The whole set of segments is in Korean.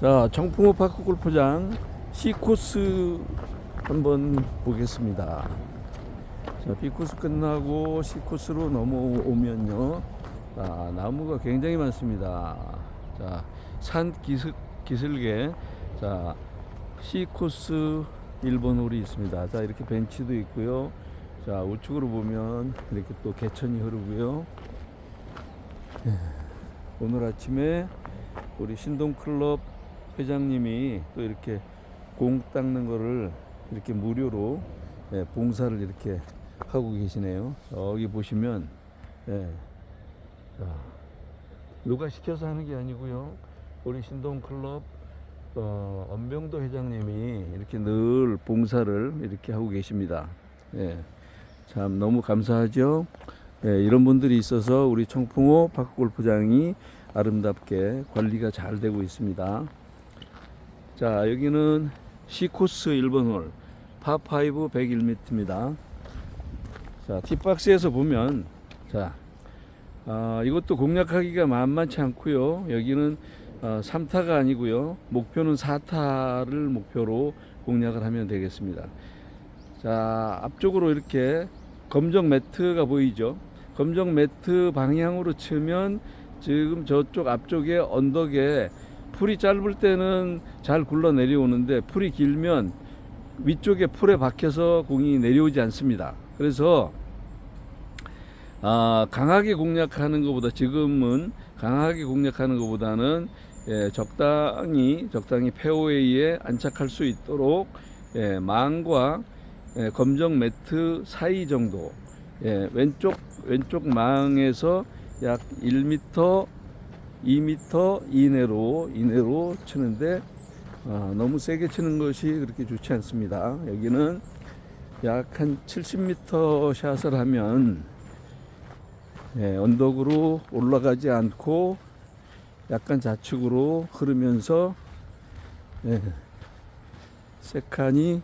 자, 청풍호 파크 골프장 C코스 한번 보겠습니다. 자, B코스 끝나고 C코스로 넘어오면요. 자, 나무가 굉장히 많습니다. 자, 산 기슭, 기슭에 자, C코스 1번 홀이 있습니다. 자, 이렇게 벤치도 있고요. 자, 우측으로 보면 이렇게 또 개천이 흐르고요. 예, 오늘 아침에 우리 신동클럽 회장님이 또 이렇게 공 닦는 거를 이렇게 무료로 예, 봉사를 이렇게 하고 계시네요. 여기 보시면 예, 자, 누가 시켜서 하는 게 아니고요. 우리 신동클럽 어, 엄병도 회장님이 이렇게 늘 봉사를 이렇게 하고 계십니다. 예, 참 너무 감사하죠. 예, 이런 분들이 있어서 우리 청풍호 파크 골프장이 아름답게 관리가 잘 되고 있습니다. 자, 여기는 C코스 1번 홀, 파5 101m입니다. 자, 티박스에서 보면, 자, 아, 이것도 공략하기가 만만치 않고요. 여기는 어, 3타가 아니고요. 목표는 4타를 목표로 공략을 하면 되겠습니다. 자, 앞쪽으로 이렇게 검정 매트가 보이죠? 검정 매트 방향으로 치면 지금 저쪽 앞쪽에 언덕에 풀이 짧을 때는 잘 굴러 내려오는데 풀이 길면 위쪽에 풀에 박혀서 공이 내려오지 않습니다. 그래서 아, 강하게 공략하는 것보다 지금은 강하게 공략하는 것보다는 예, 적당히 적당히 페어웨이에 안착할 수 있도록 예, 망과 예, 검정 매트 사이 정도 예, 왼쪽 왼쪽 망에서 약 1m, 2m 이내로 이내로 치는데 아, 너무 세게 치는 것이 그렇게 좋지 않습니다. 여기는 약 한 70m 샷을 하면 예, 언덕으로 올라가지 않고 약간 좌측으로 흐르면서 예, 세칸이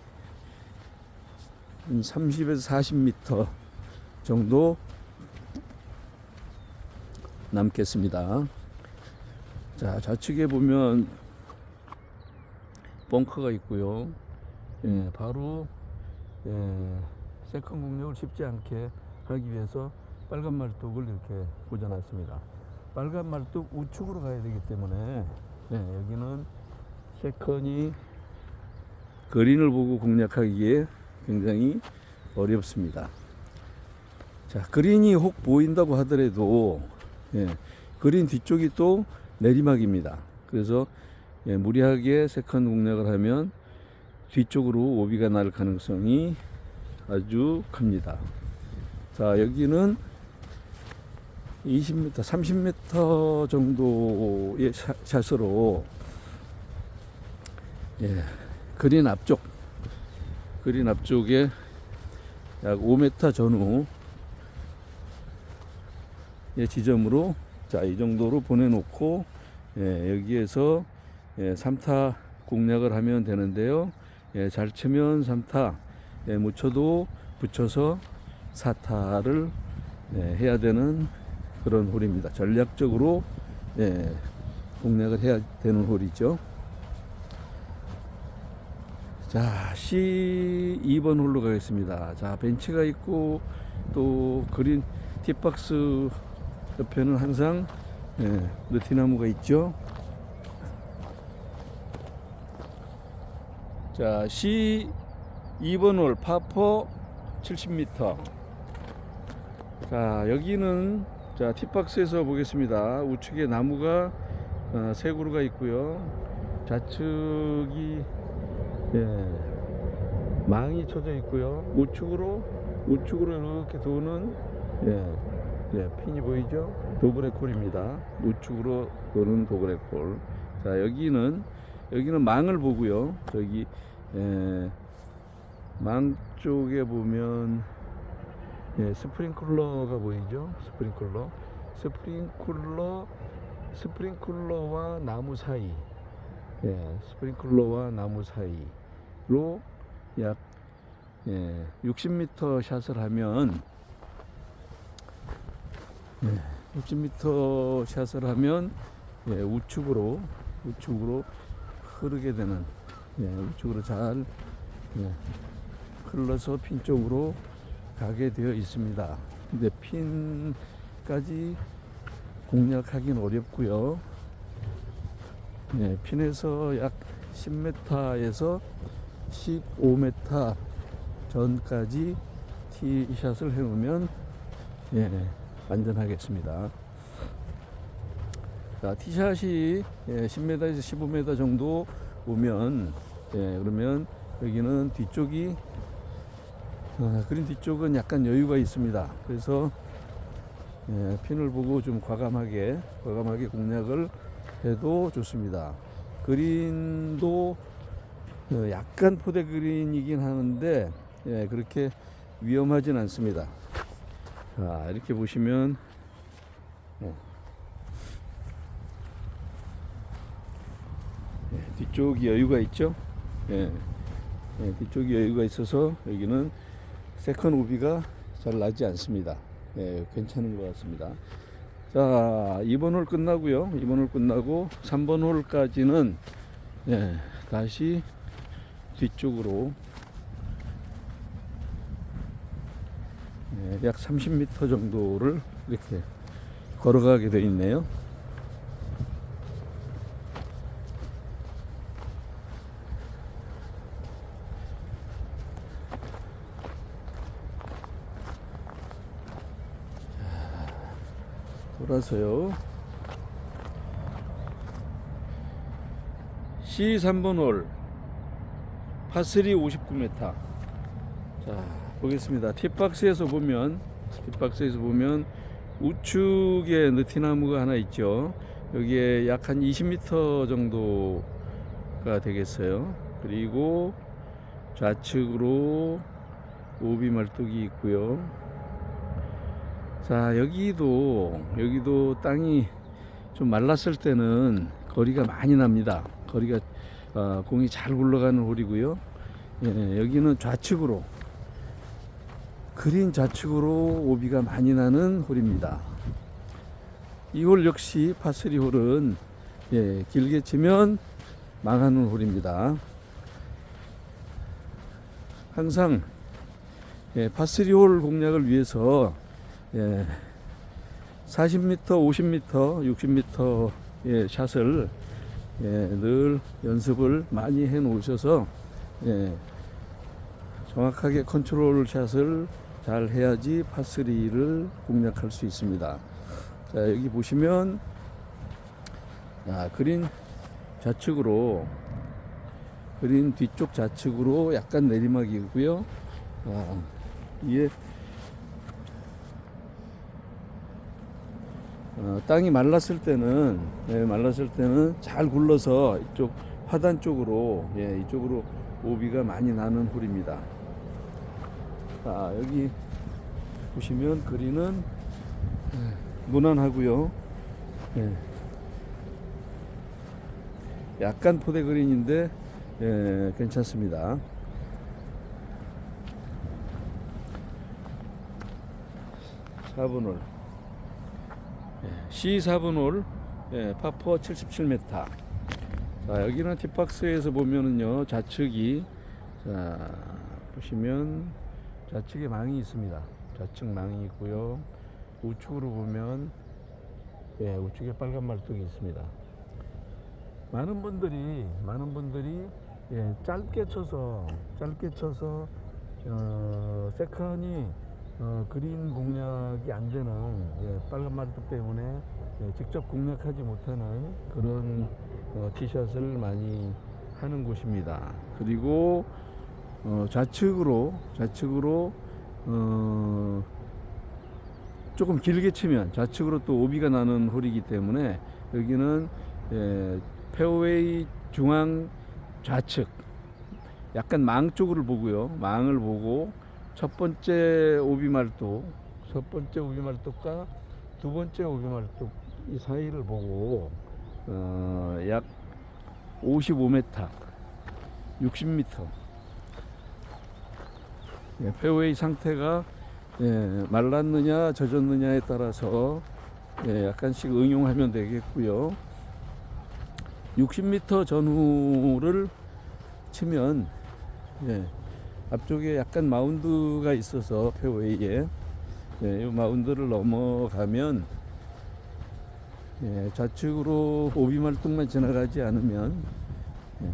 한 30에서 40m 정도 남겠습니다. 자, 좌측에 보면 벙커가 있고요. 예, 바로 예, 세컨 공략을 쉽지 않게 하기 위해서 빨간 말뚝을 이렇게 꽂아놨습니다. 빨간 말뚝 우측으로 가야 되기 때문에 예, 여기는 세컨이 그린을 보고 공략하기에 굉장히 어렵습니다. 자, 그린이 혹 보인다고 하더라도 예, 그린 뒤쪽이 또 내리막입니다. 그래서 예, 무리하게 세컨 공략을 하면 뒤쪽으로 오비가 날 가능성이 아주 큽니다. 자, 여기는 20m, 30m 정도의 샷- 샷으로 예, 그린 앞쪽, 그린 앞쪽에 약 5m 전후 예, 지점으로 자, 이 정도로 보내놓고 예, 여기에서 예, 3타 공략을 하면 되는데요. 예, 잘 치면 3타, 예, 못 쳐도 붙여서 4타를 예, 해야 되는 그런 홀입니다. 전략적으로 예, 공략을 해야 되는 홀이죠. 자, C 2번 홀로 가겠습니다. 자, 벤치가 있고 또 그린 팁박스 옆에는 항상 예, 느티나무가 있죠. 자, C 2번 홀 파포 70m. 자, 여기는 자, 팁박스에서 보겠습니다. 우측에 나무가 어, 세 그루가 있고요. 좌측이 예, 망이 쳐져 있고요. 우측으로 우측으로 이렇게 도는 예, 예, 핀이 보이죠? 도그레콜입니다. 우측으로 도는 도그레콜. 자, 여기는 여기는 망을 보고요. 저기 예, 망 쪽에 보면 예, 스프링클러가 보이죠? 스프링클러. 스프링클러 스프링클러와 나무 사이. 예, 스프링클러와 나무 사이로 약 예, 60m 샷을 하면 예, 60m 샷을 하면 예, 우측으로 우측으로 흐르게 되는 예, 우측으로 잘 예, 흘러서 핀 쪽으로 가게 되어 있습니다. 근데 핀까지 공략하기는 어렵고요. 예, 핀에서 약 10m에서 15m 전까지 티샷을 해놓으면 예, 안전하겠습니다. 자, 티샷이 예, 10m에서 15m 정도 오면 예, 그러면 여기는 뒤쪽이 아, 그린 뒤쪽은 약간 여유가 있습니다. 그래서 예, 핀을 보고 좀 과감하게 과감하게 공략을 해도 좋습니다. 그린도 어, 약간 포대 그린이긴 하는데 예, 그렇게 위험하진 않습니다. 자, 이렇게 보시면 예. 예, 뒤쪽이 여유가 있죠. 예, 예, 뒤쪽이 여유가 있어서 여기는 세컨 오비가 잘 나지 않습니다. 예, 괜찮은 것 같습니다. 자, 2번 홀 끝나고요. 2번 홀 끝나고 3번 홀까지는 예, 다시 뒤쪽으로 약 30m 정도를 이렇게 걸어가게 되어 있네요. 돌아서요. C3번 홀 파3 59m. 자, 보겠습니다. 팁박스에서 보면 팁박스에서 보면 우측에 느티나무가 하나 있죠. 여기에 약 한 20m 정도가 되겠어요. 그리고 좌측으로 오비 말뚝이 있고요. 자 여기도 여기도 땅이 좀 말랐을 때는 거리가 많이 납니다. 거리가 어, 공이 잘 굴러가는 홀이고요. 예, 여기는 좌측으로 그린 좌측으로 오비가 많이 나는 홀입니다. 이 홀 역시 파3 홀은 예, 길게 치면 망하는 홀입니다. 항상 예, 파3 홀 공략을 위해서 예, 40m, 50m, 60m 의 샷을 예, 늘 연습을 많이 해 놓으셔서 예, 정확하게 컨트롤 샷을 잘 해야지 파3를 공략할 수 있습니다. 자, 여기 보시면 아, 그린 좌측으로 그린 뒤쪽 좌측으로 약간 내리막이고요. 아, 이게 어, 땅이 말랐을 때는 예, 말랐을 때는 잘 굴러서 이쪽 화단 쪽으로 예, 이쪽으로 오비가 많이 나는 홀입니다. 자 여기 보시면 그린은 예, 무난하고요. 예. 약간 포대 그린인데 예, 괜찮습니다. 사번 홀. C4번 홀 예, 파포 77m. 자, 여기는 팁박스에서 보면은요, 좌측이, 자, 보시면 좌측에 망이 있습니다. 좌측 망이 있고요. 우측으로 보면, 예, 우측에 빨간 말뚝이 있습니다. 많은 분들이, 많은 분들이, 예, 짧게 쳐서, 짧게 쳐서, 어, 세컨이 어, 그린 공략이 안 되는 예, 빨간 말뚝 때문에 예, 직접 공략하지 못하는 그런 어, 티샷을 많이 하는 곳입니다. 그리고 어, 좌측으로 좌측으로 어, 조금 길게 치면 좌측으로 또 오비가 나는 홀이기 때문에 여기는 예, 페어웨이 중앙 좌측 약간 망 쪽을 보고요. 망을 보고 첫 번째 오비 말뚝, 첫 번째 오비 말뚝과 두 번째 오비 말뚝 이 사이를 보고 어, 약 55m, 60m 예, 페어웨이 상태가 예, 말랐느냐 젖었느냐에 따라서 예, 약간씩 응용하면 되겠고요. 60m 전후를 치면 예, 앞쪽에 약간 마운드가 있어서 페어웨이에 예, 이 마운드를 넘어가면 예, 좌측으로 오비 말뚝만 지나가지 않으면 예,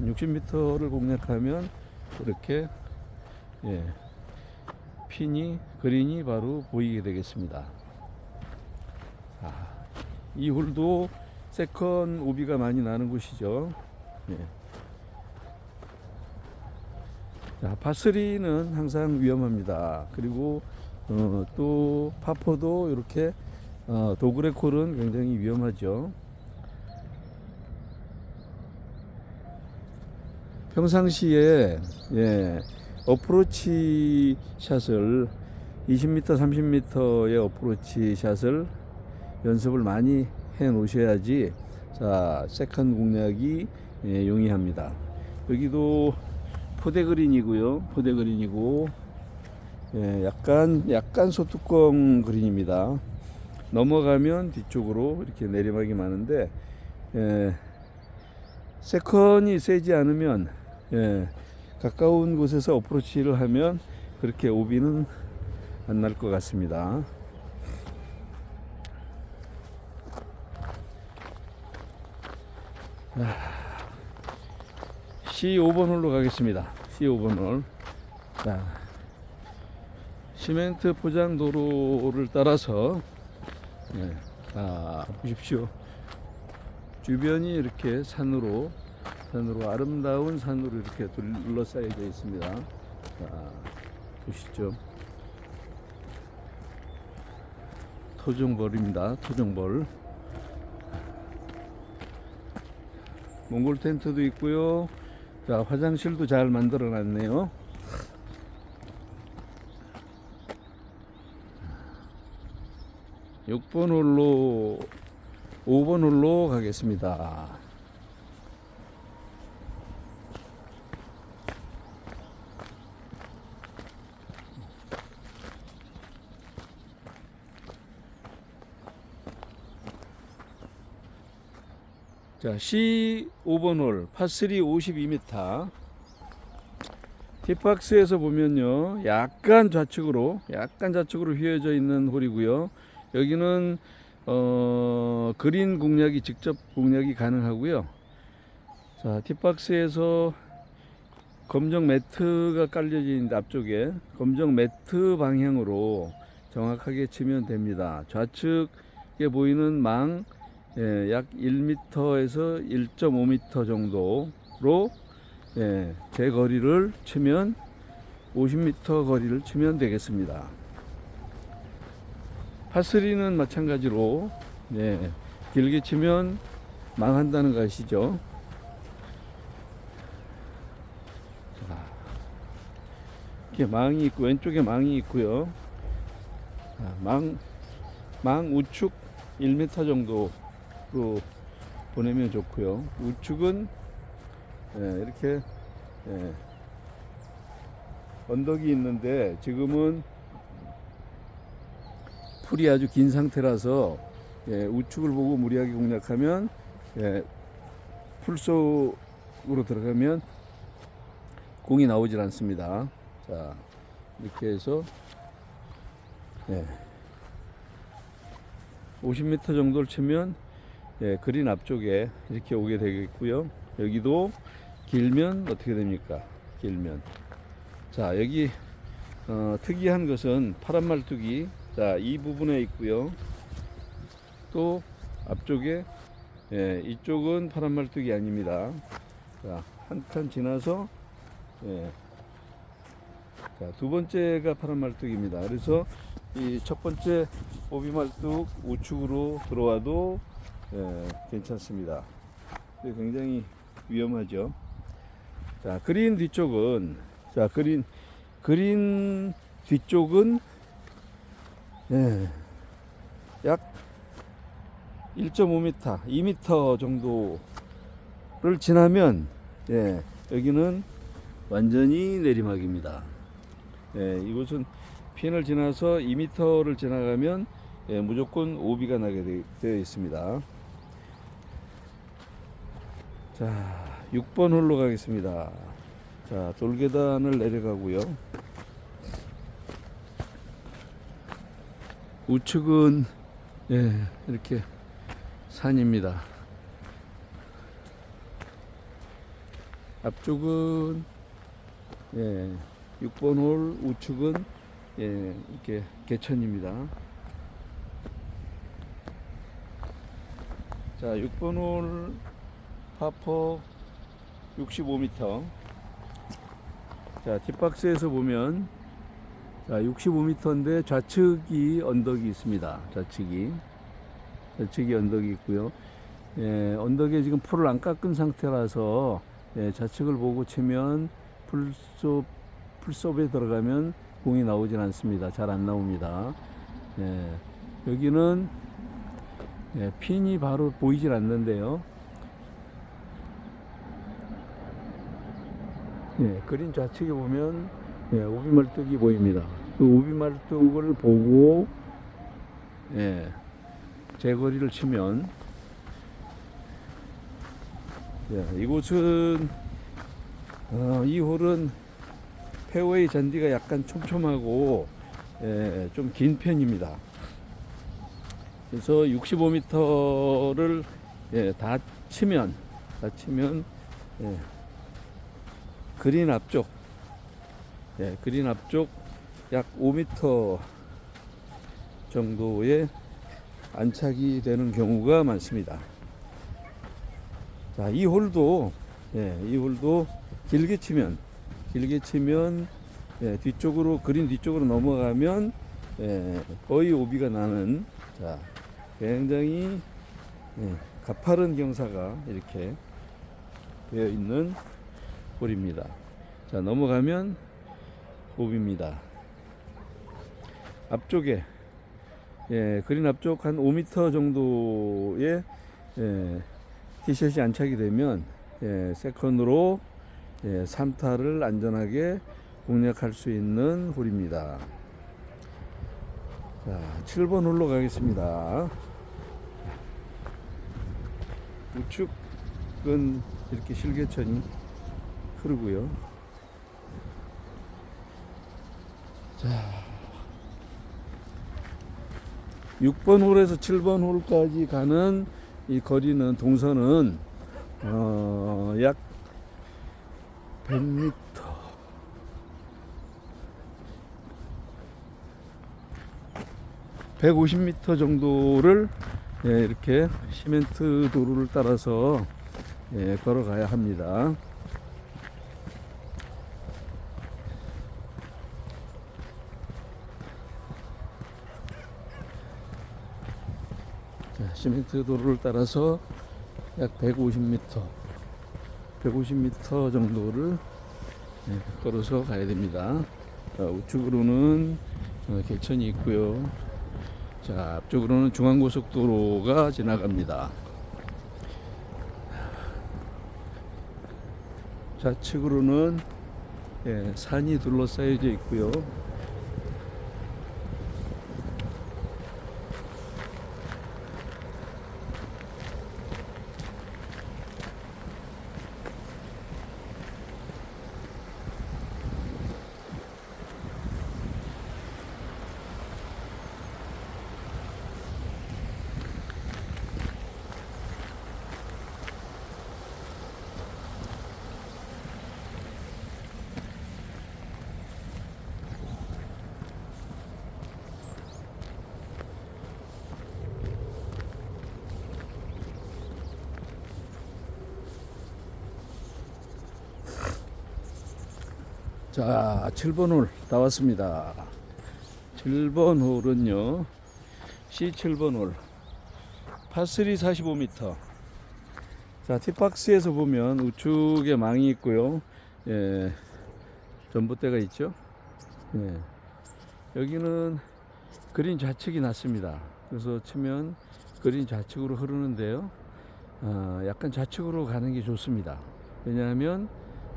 60m를 공략하면 이렇게 예, 핀이 그린이 바로 보이게 되겠습니다. 자, 이 홀도 세컨 오비가 많이 나는 곳이죠. 예. 자, 파3는 항상 위험합니다. 그리고 어, 또 파포도 이렇게 어, 도그레 콜은 굉장히 위험하죠. 평상시에 예, 어프로치 샷을 20m, 30m의 어프로치 샷을 연습을 많이 해 놓으셔야지 자 세컨 공략이 예, 용이합니다. 여기도 포대 그린이고요. 포대 그린이고 예, 약간 약간 소뚜껑 그린입니다. 넘어가면 뒤쪽으로 이렇게 내리막이 많은데 예, 세컨이 세지 않으면 예, 가까운 곳에서 어프로치를 하면 그렇게 오비는 안 날 것 같습니다. C5번 홀로 가겠습니다. C5번 홀. 자, 시멘트 포장 도로를 따라서 네, 아, 보십시오. 주변이 이렇게 산으로 산으로 아름다운 산으로 이렇게 둘러싸여져 있습니다. 자, 보시죠. 토종벌입니다. 토종벌. 몽골 텐트도 있고요. 자, 화장실도 잘 만들어 놨네요. 육번 홀로 5번 홀로 가겠습니다. 자, C5번 홀, 파3 52m. 티박스에서 보면요, 약간 좌측으로, 약간 좌측으로 휘어져 있는 홀이고요. 여기는 어, 그린 공략이 직접 공략이 가능하고요. 자, 티박스에서 검정 매트가 깔려져 있는데 앞쪽에 검정 매트 방향으로 정확하게 치면 됩니다. 좌측에 보이는 망 예, 약 1m에서 1.5m 정도로 예, 제 거리를 치면 50m 거리를 치면 되겠습니다. 파3는 마찬가지로 예, 길게 치면 망한다는 거 아시죠? 자, 이렇게 망이 있고 왼쪽에 망이 있고요. 자, 망, 망 우측 1m 정도 로 보내면 좋고요. 우측은 예, 이렇게 예, 언덕이 있는데 지금은 풀이 아주 긴 상태라서 예, 우측을 보고 무리하게 공략하면 예, 풀 속으로 들어가면 공이 나오질 않습니다. 자 이렇게 해서 예, 50m 정도를 치면 예, 그린 앞쪽에 이렇게 오게 되겠고요. 여기도 길면 어떻게 됩니까? 길면. 자, 여기 어, 특이한 것은 파란 말뚝이 자, 이 부분에 있고요. 또 앞쪽에 예, 이쪽은 파란 말뚝이 아닙니다. 자, 한칸 지나서 예. 자, 두 번째가 파란 말뚝입니다. 그래서 이 첫 번째 오비 말뚝 우측으로 들어와도 예, 괜찮습니다. 굉장히 위험하죠. 자, 그린 뒤쪽은 자, 그린 그린 뒤쪽은 예, 약 1.5m, 2m 정도를 지나면 예, 여기는 완전히 내리막입니다. 예, 이곳은 핀을 지나서 2m를 지나가면 예, 무조건 오비가 나게 되, 되어 있습니다. 자, 6번 홀로 가겠습니다. 자, 돌계단을 내려가고요. 우측은 예, 이렇게 산입니다. 앞쪽은 예, 6번 홀 우측은 예, 이렇게 개천입니다. 자, 6번 홀 파퍼 65m. 자, 뒷박스에서 보면 자, 65m인데 좌측이 언덕이 있습니다. 좌측이. 좌측이 언덕이 있고요. 예, 언덕에 지금 풀을 안 깎은 상태라서 예, 좌측을 보고 치면 풀숲 풀숲에 들어가면 공이 나오진 않습니다. 잘 안 나옵니다. 예, 여기는 예, 핀이 바로 보이질 않는데요. 예, 그린 좌측에 보면 예, 오비말뚝이 보입니다. 그 오비말뚝을 보고 예, 제거리를 치면 예, 이곳은 어, 이 홀은 페어웨이 잔디가 약간 촘촘하고 예, 좀 긴 편입니다. 그래서 65m를 예, 다 치면 다 치면 예, 그린 앞쪽 예, 그린 앞쪽 약 5m 정도의 안착이 되는 경우가 많습니다. 자, 이 홀도 예, 이 홀도 길게 치면 길게 치면 예, 뒤쪽으로 그린 뒤쪽으로 넘어가면 예, 거의 오비가 나는 자, 굉장히 예, 가파른 경사가 이렇게 되어 있는 홀입니다. 자, 넘어가면 오비입니다. 앞쪽에 예, 그린 앞쪽 한 5m 정도의 예, 티샷이 안착이 되면 예, 세컨으로 예, 3타를 안전하게 공략할 수 있는 홀입니다. 자, 7번 홀로 가겠습니다. 우측은 이렇게 실개천이 흐르고요. 자, 6번 홀에서 7번 홀까지 가는 이 거리는 동선은 어, 약 100m. 150m 정도를 예, 이렇게 시멘트 도로를 따라서 예, 걸어가야 합니다. 시멘트 도로를 따라서 약 150m, 150m 정도를 예, 걸어서 가야 됩니다. 자, 우측으로는 어, 개천이 있고요. 자, 앞쪽으로는 중앙고속도로가 지나갑니다. 좌측으로는 예, 산이 둘러싸여져 있고요. 자, 7번 홀 나왔습니다. 7번 홀은요. C7번 홀. 파3 45m. 자, 티박스에서 보면 우측에 망이 있고요. 예. 전봇대가 있죠. 예. 여기는 그린 좌측이 낮습니다. 그래서 치면 그린 좌측으로 흐르는데요. 아, 약간 좌측으로 가는 게 좋습니다. 왜냐하면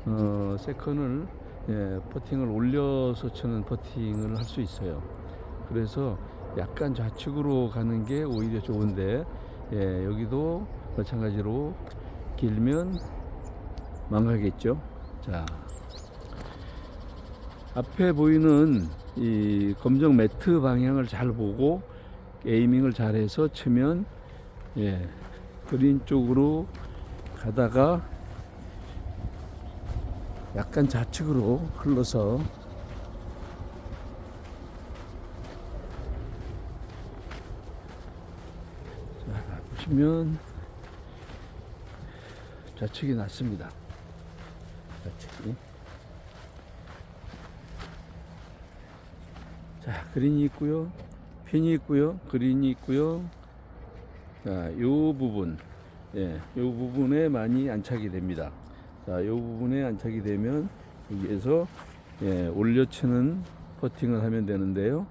어, 세컨을 예, 퍼팅을 올려서 치는 퍼팅을 할 수 있어요. 그래서 약간 좌측으로 가는 게 오히려 좋은데 예, 여기도 마찬가지로 길면 망가겠죠. 자, 앞에 보이는 이 검정 매트 방향을 잘 보고 에이밍을 잘해서 치면 예, 그린 쪽으로 가다가 약간 좌측으로 흘러서 자, 보시면 좌측이 낫습니다. 좌측이. 자, 그린이 있고요. 핀이 있고요. 그린이 있고요. 자, 요 부분. 예, 요 부분에 많이 안착이 됩니다. 자, 요 부분에 안착이 되면 여기에서 예, 올려치는 퍼팅을 하면 되는데요.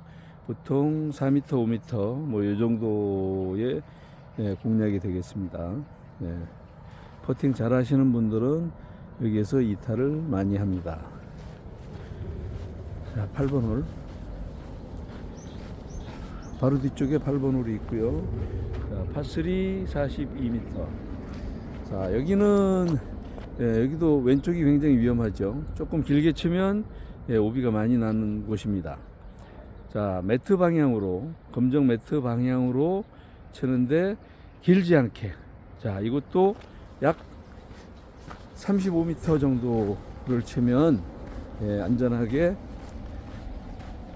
보통 4m, 5m 뭐요 정도의 예, 공략이 되겠습니다. 예. 퍼팅 잘 하시는 분들은 여기에서 이탈을 많이 합니다. 자, 8번 홀. 바로 뒤쪽에 8번 홀이 있고요. 자, 파3 42m. 자, 여기는 예, 여기도 왼쪽이 굉장히 위험하죠. 조금 길게 치면 예, 오비가 많이 나는 곳입니다. 자, 매트 방향으로 검정 매트 방향으로 치는데 길지 않게. 자, 이것도 약 35m 정도를 치면 예, 안전하게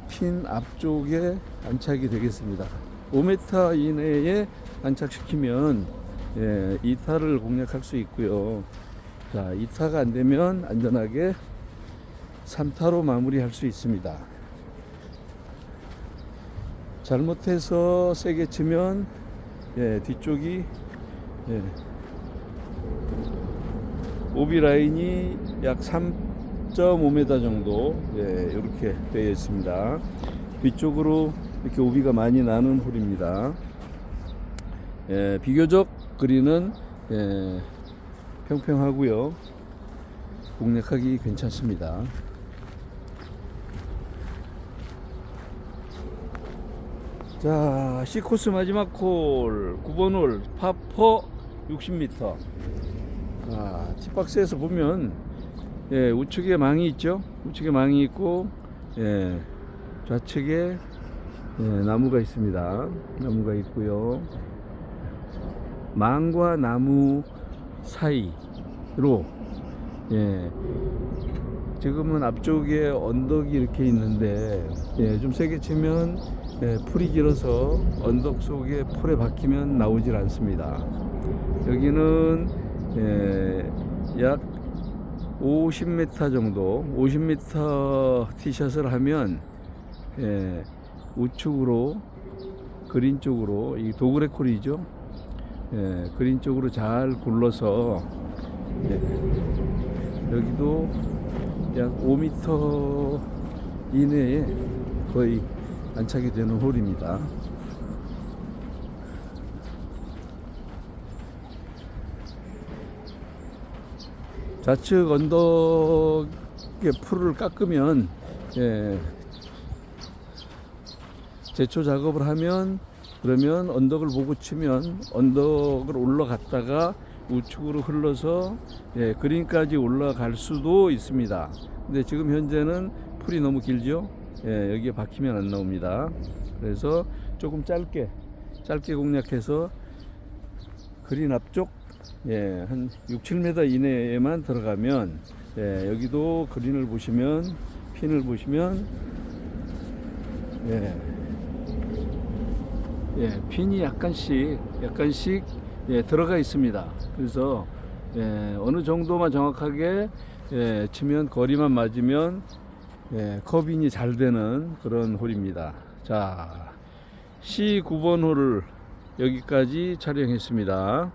핀 앞쪽에 안착이 되겠습니다. 5m 이내에 안착시키면 예, 2타를 공략할 수 있고요. 자, 2타가 안 되면 안전하게 3타로 마무리할 수 있습니다. 잘못해서 세게 치면 예, 뒤쪽이 예, 오비 라인이 약 3.5m 정도 예, 이렇게 되어 있습니다. 뒤쪽으로 이렇게 오비가 많이 나는 홀입니다. 예, 비교적 그린은 예, 평평하고요. 공략하기 괜찮습니다. 자, C코스 마지막 홀 9번 홀 파퍼 60m. 아, 티박스에서 보면 예, 우측에 망이 있죠. 우측에 망이 있고 예, 좌측에 예, 나무가 있습니다. 나무가 있고요. 망과 나무 사이로 예, 지금은 앞쪽에 언덕이 이렇게 있는데 예, 좀 세게 치면 예, 풀이 길어서 언덕 속에 풀에 박히면 나오질 않습니다. 여기는 예, 약 50m 정도, 50m 티샷을 하면 예, 우측으로 그린 쪽으로 이 도그레 콜이죠. 예, 그린 쪽으로 잘 굴러서 예, 여기도 약 5m 이내에 거의 안착이 되는 홀입니다. 좌측 언덕의 풀을 깎으면 예, 제초 작업을 하면 그러면 언덕을 보고 치면 언덕을 올라갔다가 우측으로 흘러서 예, 그린까지 올라갈 수도 있습니다. 근데 지금 현재는 풀이 너무 길죠. 예, 여기에 박히면 안 나옵니다. 그래서 조금 짧게 짧게 공략해서 그린 앞쪽 예, 한 6, 7m 이내에만 들어가면 예, 여기도 그린을 보시면 핀을 보시면 예, 예, 핀이 약간씩 약간씩 예, 들어가 있습니다. 그래서 예, 어느 정도만 정확하게 예, 치면 거리만 맞으면 예, 커빙이 잘 되는 그런 홀입니다. 자, C9번 홀을 여기까지 촬영했습니다.